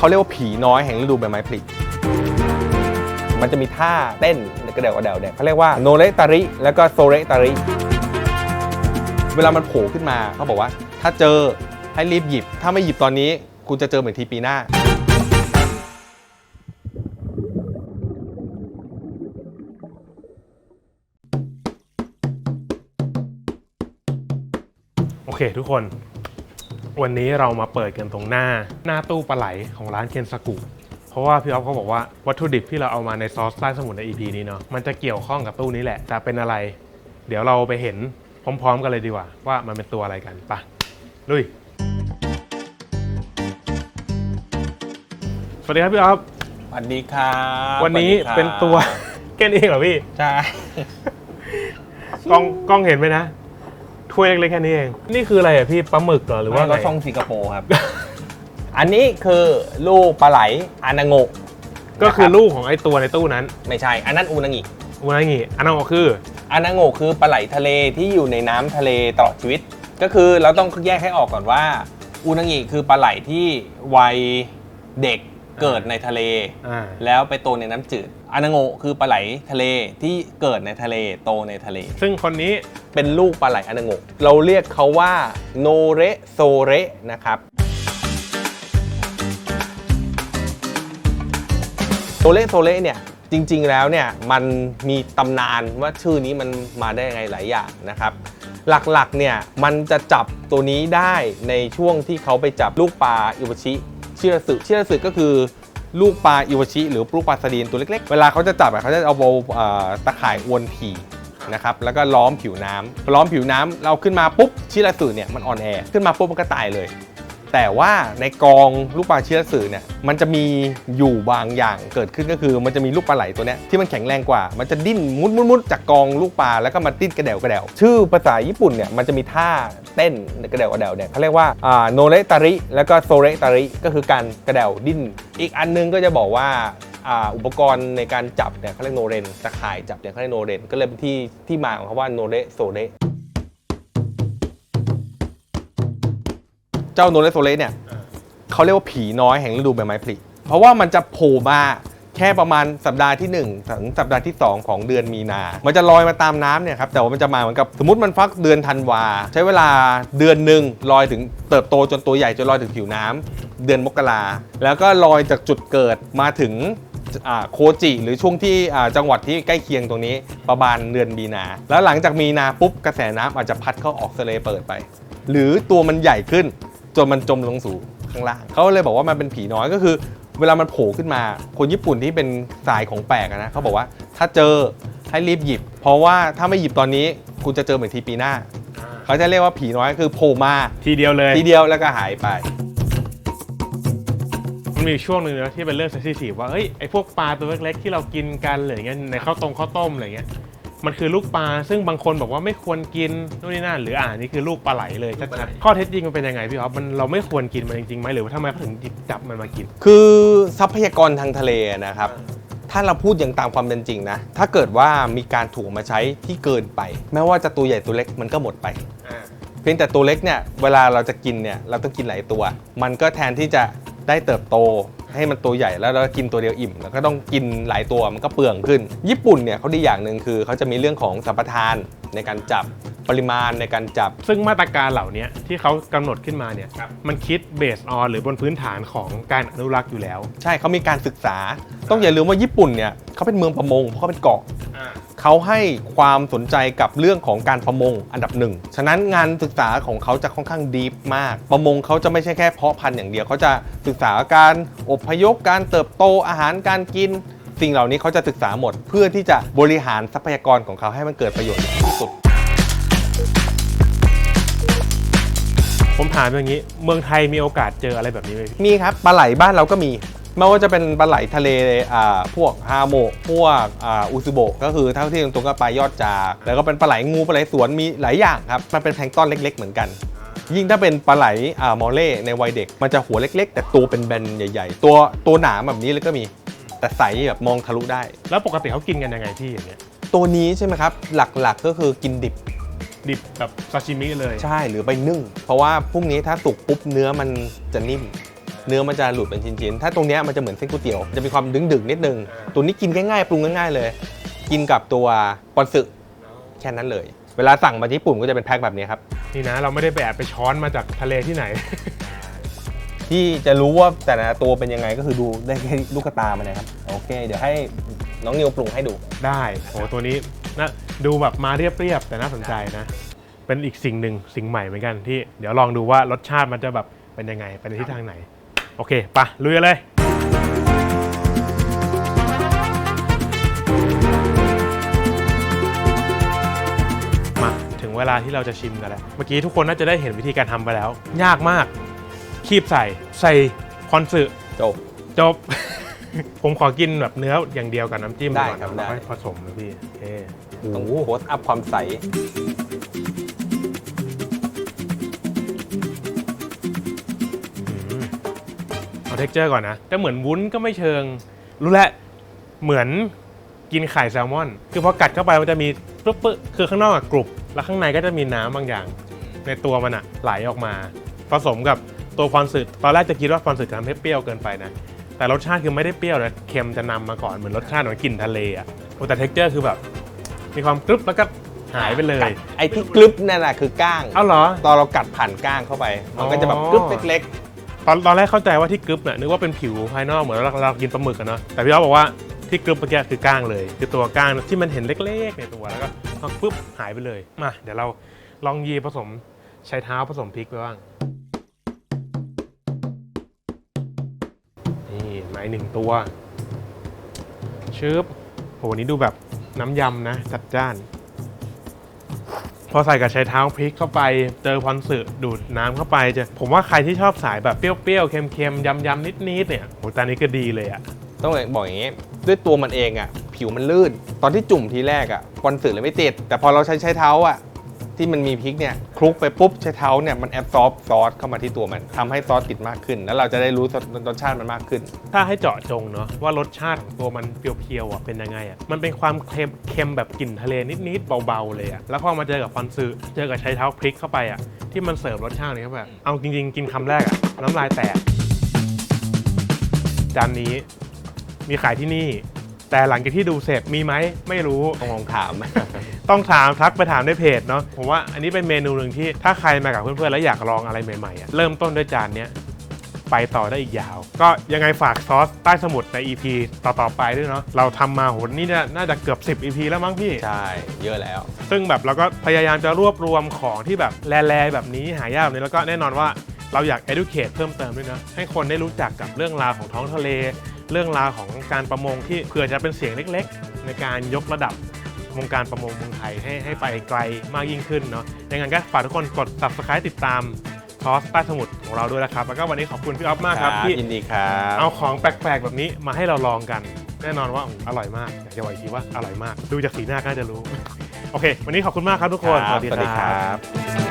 เขาเรียกว่าผีน้อยแห่งฤดูใบไม้ผลิมันจะมีท่าเต้นกระเดวกระเดวเนี่ยเขาเรียกว่าโนเรตาริแล้วก็โซเรตาริเวลามันโผล่ขึ้นมาเขาบอกว่า ถ้าเจอให้รีบหยิบ ถ้าไม่หยิบตอนนี้คุณจะเจอเหมือนทีปีหน้าโอเคทุกคน วันนี้เรามาเปิดกันตรงหน้า หน้าตู้ปลาไหลของร้านเคนซากุเพราะว่าพี่อ๊อฟเขาบอกว่าวัตถุดิบที่เราเอามาในซอสใต้สมุนใน EP นี้เนาะมันจะเกี่ยวข้องกับตู้นี้แหละแต่เป็นอะไร เดี๋ยวเราไปเห็นพร้อมๆกันเลยดีกว่า ว่ามันเป็นตัวอะไรกันไปะลุยสวัสดีครับพี่อ๊อฟสวัสดีครับวันนี้สสดีครับเป็นตัวแค่นี้เองเหรอพี่ ใช่ กล้องกล้องเห็นไหมนะ ถ้วยเล็กๆแค่นี้เอง นี่คืออะไรอะพี่ปลาหมึกเหรอหรือว่าก็ไงช่องสิงคโปร์ครับ อันนี้คือลูกปลาไหลอานาโงะก็คือนะรับลูกของไอ้ตัวในตู้นั้นไม่ใช่ อันนั้นอูนางิวันนี้งี้อันนั้นก็คือ อานาโงะคือปลาไหลทะเลที่อยู่ในน้ำทะเลตลอดชีวิต ก็คือเราต้องแยกให้ออกก่อนว่าอูนางิคือปลาไหลที่วัยเด็กเกิดในทะเล อ่า แล้วไปโตในน้ำจืด อานาโงะคือปลาไหลทะเลที่เกิดในทะเลโตในทะเล ซึ่งคนนี้เป็นลูกปลาไหลอานาโงะเราเรียกเขาว่าโนเรโซเรนะครับโซเรโซเรเนี่ยจริงๆแล้วเนี่ยมันมีตำนานว่าชื่อนี้มันมาได้ยังไงหลายอย่างนะครับหลักๆเนี่ยมันจะจับตัวนี้ได้ในช่วงที่เขาไปจับลูกปลาอิวาชิชิราสึชิราสึก็คือ ลูกปลาอิวาชิ หรือลูกปลาสดีนตัวเล็กๆ เวลาเขาจะจับเขาจะเอาโบตะข่ายอวนผีนะครับแล้วก็ล้อมผิวน้ำพอล้อมผิวน้ำเราขึ้นมาปุ๊บชิลาสึเนี่ยมันอ่อนแอขึ้นมาปุ๊บมันก็ตายเลย แต่ว่าในกองลูกปลาเชิราสึเนี่ยมันจะมีอยู่บางอย่างเกิดขึ้นก็คือ มันจะมีลูกปลาไหลตัวเนี้ยที่มันแข็งแรงกว่า มันจะดิ้นมุดมุดมุดจากกองลูกปลาแล้วก็มาดิ้นกระเดวกระเดวชื่อภาษาญี่ปุ่นเนี่ยมันจะมีท่าเต้นกระเดวกระเดวเนี่ยเขาเรียกว่าโนเรตาริแล้วก็โซเรตาริก็คือการกระเดวดิ้น อีกอันนึงก็จะบอกว่าอ่าอุปกรณ์ในการจับเนี่ยเขาเรียกโนเรนตะข่ายจับเนี่ยเขาเรียกโนเรนก็เลยเป็นที่ที่มาของคำว่าโนเรโซเร เจ้าโนเรโซเลสเนี่ยเขาเรียกว่าผีน้อยแห่งฤดูใบไม้ผลิเพราะว่ามันจะโผล่มาแค่ประมาณสัปดาห์ที่1ถึงสัปดาห์ที่ 2 ของเดือนมีนา มันจะลอยมาตามน้ำเนี่ยครับ แต่ว่ามันจะมาเหมือนกับสมมติมันฟักเดือนธันวา ใช้เวลาเดือนหนึ่งลอยถึงเติบโตจนตัวใหญ่จนลอยถึงผิวน้ำเดือนมกราแล้วก็ลอยจากจุดเกิดมาถึงโคจิหรือช่วงที่จังหวัดที่ใกล้เคียงตรงนี้ประมาณเดือนมีนา แล้วหลังจากมีนาปุ๊บกระแสน้ำอาจจะพัดเข้าออกทะเลเปิดไป หรือตัวมันใหญ่ขึ้น จนมันจมลงสู่ข้างล่าง เขาเลยบอกว่ามันเป็นผีน้อยก็คือ เวลามันโผล่ขึ้นมา คนญี่ปุ่นที่เป็นสายของแปลกอะนะเขาบอกว่าถ้าเจอให้รีบหยิบ เพราะว่าถ้าไม่หยิบตอนนี้คุณจะเจอเหมือนทีปีหน้า เขาจะเรียกว่าผีน้อยคือโผล่มาทีเดียวเลย ทีเดียวแล้วก็หายไป มันมีช่วงหนึ่งนะที่เป็นเรื่องเซนซิทีฟว่าเฮ้ยไอพวกปลาตัวเล็กๆที่เรากินกันอะไรอย่างเงี้ยในข้าวตรงข้าวต้มอะไรเงี้ย มันคือลูกปลา ซึ่งบางคนบอกว่าไม่ควรกินนู่นนี่นั่นหรืออ่านี่คือลูกปลาไหลเลยชัดๆข้อเท็จจริงมันเป็นยังไงพี่อ๊อฟมันเราไม่ควรกินมันจริงๆไหมหรือว่าทำไมเขาถึงหยิบจับมันมากิน คือทรัพยากรทางทะเลนะครับ ถ้าเราพูดอย่างตามความเป็นจริงนะ ถ้าเกิดว่ามีการถูกเอามาใช้ที่เกินไป แม้ว่าจะตัวใหญ่ตัวเล็กมันก็หมดไป เพียงแต่ตัวเล็กเนี่ยเวลาเราจะกินเนี่ยเราต้องกินหลายตัว มันก็แทนที่จะได้เติบโต ให้มันตัวใหญ่แล้วเรากินตัวเดียวอิ่ม แล้วก็ต้องกินหลายตัวมันก็เปลืองขึ้น ญี่ปุ่นเนี่ยเขาดีอย่างหนึ่งคือเขาจะมีเรื่องของสัมปทานในการจับปริมาณในการจับ ซึ่งมาตรการเหล่านี้ที่เขากำหนดขึ้นมาเนี่ยมันคิดเบสออนหรือบนพื้นฐานของการอนุรักษ์อยู่แล้ว ใช่เขามีการศึกษา ต้องอย่าลืมว่าญี่ปุ่นเนี่ยเขาเป็นเมืองประมงเพราะเขาเป็นเกาะ เขาให้ความสนใจกับเรื่องของการประมงอันดับหนึ่ง ฉะนั้นงานศึกษาของเขาจะค่อนข้างดีฟมาก ประมงเขาจะไม่ใช่แค่เพาะพันธุ์อย่างเดียว เขาจะศึกษาการอพยพการเติบโตอาหารการกิน สิ่งเหล่านี้เขาจะศึกษาหมด เพื่อที่จะบริหารทรัพยากรของเขาให้มันเกิดประโยชน์ที่สุดผมถามอย่างนี้ เมืองไทยมีโอกาสเจออะไรแบบนี้ไหมพี่มีครับปลาไหลบ้านเราก็มี ไม่ว่าจะเป็นปลาไหลทะเลอ่าพวกฮาโมะพวกอ่าอุซุโบะก็คือเท่าที่ตรงๆก็ปลายอดจา แล้วก็เป็นปลาไหลงูปลาไหลสวนมีหลายอย่างครับ มันเป็นแพลงก์ต้อนเล็ก ๆ เหมือนกัน ยิ่งถ้าเป็นปลาไหลอ่ามอเล่ในวัยเด็ก มันจะหัวเล็ก ๆ แต่ตัวเป็นแบนใหญ่ ๆ ตัวตัวหนาแบบนี้เลยก็มี แต่ใสแบบมองทะลุได้ แล้วปกติเขากินกันยังไงพี่อย่างเงี้ยตัวนี้ใช่ไหมครับหลักๆก็คือกินดิบ ดิบแบบซาชิมิเลย ใช่หรือไปนึ่ง เพราะว่าพวกนี้ถ้าสุกปุ๊บเนื้อมันจะนิ่ม เนื้อมันจะหลุดเป็นชิ้นๆ ถ้าตรงเนี้ยมันจะเหมือนเส้นก๋วยเตี๋ยวจะมีความดึงๆนิดนึง ตัวนี้กินง่ายๆปรุงง่ายๆเลย กินกับตัวปอนสึแค่นั้นเลย เวลาสั่งมาที่ญี่ปุ่นก็จะเป็นแพ็คแบบนี้ครับ นี่นะ เราไม่ได้ไปแอบไปช้อนมาจากทะเลที่ไหน ที่จะรู้ว่าแต่ละตัวเป็นยังไงก็คือดูได้แค่ลูกตามันนะครับโอเค เดี๋ยวให้น้องนิวปรุงให้ดู ได้โหตัวนี้นะดูแบบมาเรียบๆแต่น่าสนใจนะ เป็นอีกสิ่งหนึ่งสิ่งใหม่เหมือนกันที่ เดี๋ยวลองดูว่ารสชาติมันจะแบบเป็นยังไงไปในทิศทางไหน โอเคปะลุยกันเลยมาถึงเวลาที่เราจะชิมกันแล้ว เมื่อกี้ทุกคนน่าจะได้เห็นวิธีการทำไปแล้ว ยากมาก คีบใส่ใส่คอนสึจบ จบ ผมขอกินแบบเนื้ออย่างเดียวกับน้ำจิ้มได้ก่อนครับแล้วได้ ค่อยผสมนะพี่โอเคต้องโพสอัพความใส เอาเท็กเจอร์ก่อนนะแต่เหมือนวุ้นก็ไม่เชิง รู้แล้วเหมือนกินไข่แซลมอน คือพอกัดเข้าไปมันจะมีปึ๊บปึ๊บคือข้างนอกอะกรุบแล้วข้างในก็จะมีน้ำบางอย่าง ในตัวมันอะไหลออกมา ผสมกับตัวฟอนสึตอนแรกจะคิดว่าฟอนสึจะทำให้เปรี้ยวเกินไปนะแต่รสชาติคือไม่ได้เปรี้ยวนะเค็มจะนำมาก่อนเหมือนรสชาติเหมือนกลิ่นทะเลอะโอ้แต่เท็กเจอร์คือแบบ มีความกรึบแล้วก็หายไปเลย ไอ้ที่กรึบนั่นแหละคือก้าง เอ้าเหรอ ตอนเรากัดผ่านก้างเข้าไป มันก็จะแบบอ๋อกรึบเล็ก ตอนตอนแรกเข้าใจว่าที่กรึบเนี่ยนึกว่าเป็นผิวภายนอกเหมือนเราเรากินปลาหมึกอะเนาะแต่พี่อ๊อฟบอกว่าที่กรึบเมื่อกี้คือก้างเลย คือตัวก้างที่มันเห็นเล็กๆในตัวแล้วก็ปุ๊บหายไปเลยมาเดี๋ยวเราลองยีผสมใช้เท้าผสมพริกไปบ้างนี่มาอีกหนึ่งตัวชึบโหนี่ดูแบบน้ำยำนะ จัดจ้าน พอใส่กับใช้เท้าพริกเข้าไปเจอพรสึดูดน้ำเข้าไปจะผมว่าใครที่ชอบสายแบบเปรี้ยวๆเค็มๆยำๆนิดๆเนี่ยโหตอนนี้ก็ดีเลยอะต้องบอกอย่างนี้ด้วยตัวมันเองอะผิวมันลื่น ตอนที่จุ่มทีแรกอะคอนสึเลยไม่ติด แต่พอเราใช้ใช้เท้าอะ ที่มันมีพริกเนี่ยคลุกไปปุ๊บใช้เท้าเนี่ยมันแอบซอฟซอสเข้ามาที่ตัวมันทำให้ซอสติดมากขึ้น แล้วเราจะได้รู้รสชาติมันมากขึ้น ถ้าให้เจาะจงเนาะว่ารสชาติของตัวมันเพียวๆอะเป็นยังไงอะมันเป็นความเค็มเค็มแบบกลิ่นทะเลนิดๆเบาๆเลยอะแล้วพอมาเจอกับพรสึเจอกับใช้เท้าพริกเข้าไปอะที่มันเสิร์ฟรสชาตินี้เข้าไปเอาจริงๆ กินคำแรกอะน้ำลายแตกจานนี้มีขายที่นี่ แต่หลังจากที่ดูเสร็จมีไหมไม่รู้ ต้องลองถาม ต้องถามทักไปถามในเพจเนาะผมว่าอันนี้เป็นเมนูหนึ่งที่ถ้าใครมากับเพื่อนๆแล้วอยากลองอะไรใหม่ๆอะเริ่มต้นด้วยจานเนี้ยไปต่อได้อีกยาว ก็ยังไงฝากซอสใต้สมุทรใน EP ต่อ ๆ ไปด้วยเนาะเราทำมาโหนี่เนี่ยน่าจะเกือบ 10 EP แล้วมั้งพี่ ใช่ เยอะแล้ว ซึ่งแบบเราก็พยายามจะรวบรวมของที่แบบแร่ๆแบบนี้หายากแบบนี้แล้วก็แน่นอนว่าเราอยาก educate เพิ่มเติมด้วยนะ ให้คนได้รู้จักกับเรื่องราวของท้องทะเล เรื่องราวของการประมงที่เผื่อจะเป็นเสียงเล็ก ๆ ในการยกระดับ วงการประมงเมืองไทยให้ให้ไปไกลมากยิ่งขึ้นเนาะยังไงก็ฝากทุกคนกด subscribe ติดตามทอสใต้สมุทรของเราด้วยนะครับ แล้วก็วันนี้ขอบคุณพี่อ๊อฟมากครับที่ยินดีครับเอาของแปลกๆแบบนี้มาให้เราลองกัน แน่นอนว่าอืมอร่อยมากอยากจะบอกอีกทีว่าอร่อยมาก ดูจากสีหน้าก็น่าจะรู้ โอเค วันนี้ขอบคุณมากครับทุกคนครับสวัสดีครับ